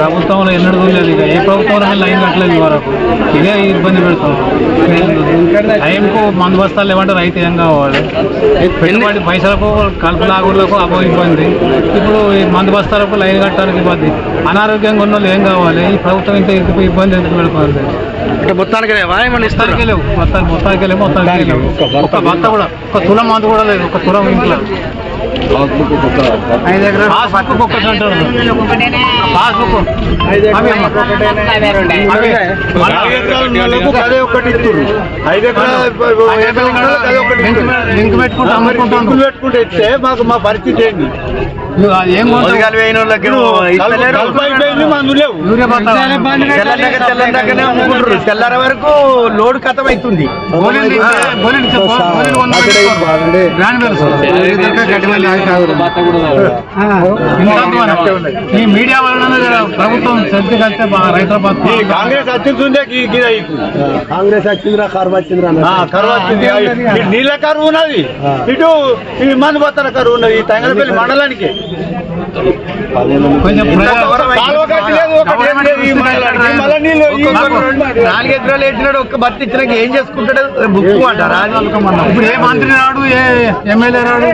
ప్రభుత్వంలో ఎన్నడూ లేదు ఇక. ఏ ప్రభుత్వంలో లైన్ కట్టలేదు వరకు ఇదే ఇబ్బంది పెడతాం. టైంకు మందు బస్తాలు లేవంటే రైతు ఏం కావాలి? పెట్టుబడి పైసలకు కలుపు లాగులకు అబో ఇబ్బంది. ఇప్పుడు ఈ మందు బస్తాలకు లైన్ కట్టడానికి ఇబ్బంది. అనారోగ్యంగా ఉన్న వాళ్ళు ఏం కావాలి? ఈ ప్రభుత్వం ఇంత ఎందుకు ఇబ్బంది ఎందుకు పెడుతుంది? అంటే మొత్తానికి మొత్తానికి లేవు. మొత్తానికి మొత్తానికి లేవు మొత్తానికి లేవు ఒక బత్త కూడా ఒక తులం మందు కూడా లేదు. ఒక తులం ఇంట్లో. పాస్బుక్ ఒక్కటి అంటారు పాస్బుక్. అదే ఒకటి ఇస్తున్నారు ఐదు ఎకరాల ఐదు ఎకరాల పెట్టుకుంటే ఇస్తే మాకు మా పరిస్థితి ఏంటి ఏం తెల్లార వరకు లోడ్ కథం అవుతుంది గోళీలు తీస్తే గోళీలు తీస్తే గో- గోళీలు వంద పెట్టుకోరు. గ్రాన్యులర్స్. ఇంకా ద్వారా. ఈ మీడియా వలన జర ప్రభుత్వం శ్రద్ధ కలిస్తే రైతుల బతుకు కాంగ్రెస్ వచ్చిందే కాంగ్రెస్ వచ్చిందిరా కరువు వచ్చిందిరా కరువు వచ్చింది ఇటు నీళ్ళ కరువు ఉన్నది. ఇటు ఈ మందు బత్తల కరువు ఉన్నది ఈ తంగలపల్లి మండలానికి. కొంచెం ప్రజా- కాలువ కట్టి ఏం నాలుగు ఎకరాలు వేసినాడు ఒక్క బత్తి ఇచ్చినాక ఏం చేసుకుంటాడు బుక్ అంటారా ఇప్పుడు ఏ మంత్రి రాడు ఏ ఎమ్మెల్యే రాడు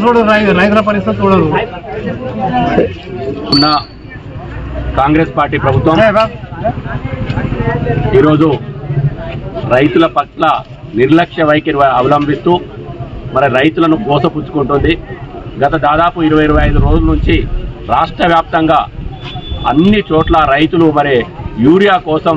చూడరు రైతుల పరిస్థితి చూడరు ఉన్న కాంగ్రెస్ పార్టీ ప్రభుత్వం ఈరోజు రైతుల పట్ల నిర్లక్ష్య వైఖరి అవలంబిస్తూ మరి రైతులను కోసపుచ్చుకుంటుంది గత దాదాపు ఇరవై ఇరవై ఐదు రోజుల నుంచి రాష్ట్ర వ్యాప్తంగా అన్ని చోట్ల రైతులు మరి యూరియా కోసం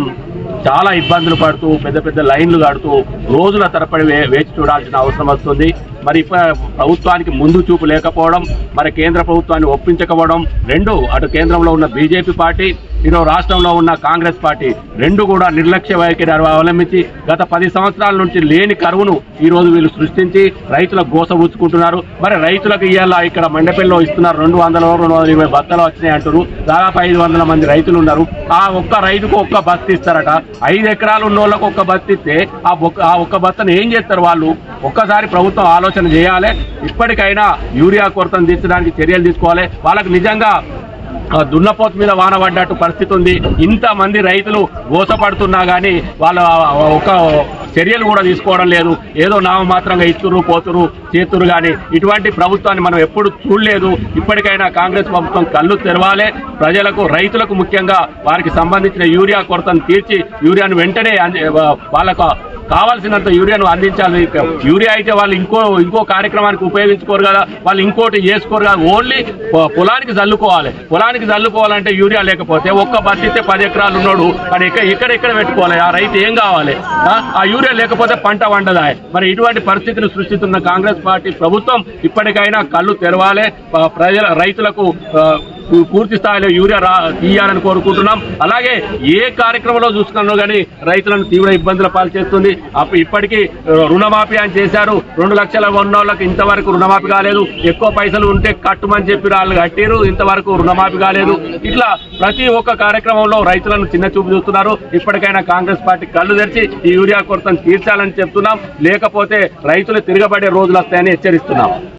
చాలా ఇబ్బందులు పడుతూ పెద్ద పెద్ద లైన్లు కడుతూ రోజుల తరపడి వే వేచి చూడాల్సిన అవసరం వస్తుంది. మరి ఇప్ప- ప్రభుత్వానికి ముందు చూపు లేకపోవడం మరి కేంద్ర ప్రభుత్వాన్ని ఒప్పించకపోవడం రెండు అటు కేంద్రంలో ఉన్న బీజేపీ పార్టీ ఈరోజు రాష్ట్రంలో ఉన్న కాంగ్రెస్ పార్టీ రెండు కూడా నిర్లక్ష్య వైఖరి అవలంబించి గత పది సంవత్సరాల నుంచి లేని కరువును ఈరోజు వీళ్ళు సృష్టించి రైతులకు గోసబుచ్చుకుంటున్నారు మరి రైతులకు ఇవాళ ఇక్కడ మండపల్లిలో ఇస్తున్నారు రెండు వందల రెండు వందల ఇరవై బత్తలు వచ్చినాయి అంటారు దాదాపు ఐదు వందల మంది రైతులు ఉన్నారు. ఆ ఒక్క రైతుకు ఒక్క బస్తి ఇస్తారట. ఐదు ఎకరాలు ఉన్న వాళ్ళకు ఒక్క బస్తి ఇస్తే ఆ ఒక్క ఆ ఒక్క బస్తను ఏం చేస్తారు వాళ్ళు? ఒక్కసారి ప్రభుత్వం ఆలోచన చేయాలి. ఇప్పటికైనా యూరియా కొరతను తీర్చడానికి చర్యలు తీసుకోవాలి. వాళ్ళకు నిజంగా దున్నపోతు మీద వాన పడ్డట్టు పరిస్థితి ఉంది. ఇంతమంది రైతులు గోసపడుతున్నా కానీ వాళ్ళ ఒక చర్యలు కూడా తీసుకోవడం లేదు. ఏదో నామమాత్రంగా ఇస్తురు పోతురు చేతురు కానీ ఇటువంటి ప్రభుత్వాన్ని మనం ఎప్పుడు చూడలేదు. ఇప్పటికైనా కాంగ్రెస్ ప్రభుత్వం కళ్ళు తెరవాలి. ప్రజలకు రైతులకు ముఖ్యంగా వారికి సంబంధించిన యూరియా కొరతను తీర్చి యూరియాను వెంటనే వాళ్ళకు కావాల్సినంత యూరియాను అందించాలి. యూరియా అయితే వాళ్ళు ఇంకో ఇంకో కార్యక్రమానికి ఉపయోగించుకోరు కదా. వాళ్ళు ఇంకోటి చేసుకోరు కదా. ఓన్లీ పొలానికి చల్లుకోవాలి పొలానికి చల్లుకోవాలంటే యూరియా లేకపోతే ఒక్క బస్తిస్తే పది ఎకరాలు ఉన్నాడు. కానీ ఇక్కడ ఎక్కడ పెట్టుకోవాలి. ఆ రైతు ఏం కావాలి? ఆ? యూరియా లేకపోతే పంట వండదా? మరి ఇటువంటి పరిస్థితిని సృష్టిస్తున్న కాంగ్రెస్ పార్టీ ప్రభుత్వం ఇప్పటికైనా కళ్ళు తెరవాలి. ప్రజల రైతులకు పూర్తి స్థాయిలో యూరియా రా తీయాలని కోరుకుంటున్నాం. అలాగే ఏ కార్యక్రమంలో చూసుకున్నా కానీ రైతులను తీవ్ర ఇబ్బందుల పాలు చేస్తుంది. ఇప్పటికీ రుణమాఫీ అని చేశారు. రెండు లక్షల ఉన్న వాళ్ళకి ఇంతవరకు రుణమాఫీ కాలేదు. ఎక్కువ పైసలు ఉంటే కట్టుమని చెప్పి వాళ్ళు కట్టారు ఇంతవరకు రుణమాఫీ కాలేదు. ఇట్లా ప్రతి ఒక్క కార్యక్రమంలో రైతులను చిన్న చూపు చూస్తున్నారు. ఇప్పటికైనా కాంగ్రెస్ పార్టీ కళ్ళు తెరిచి ఈ యూరియా కొరతను తీర్చాలని చెప్తున్నాం. లేకపోతే రైతులు తిరగబడే రోజులు వస్తాయని హెచ్చరిస్తున్నాం.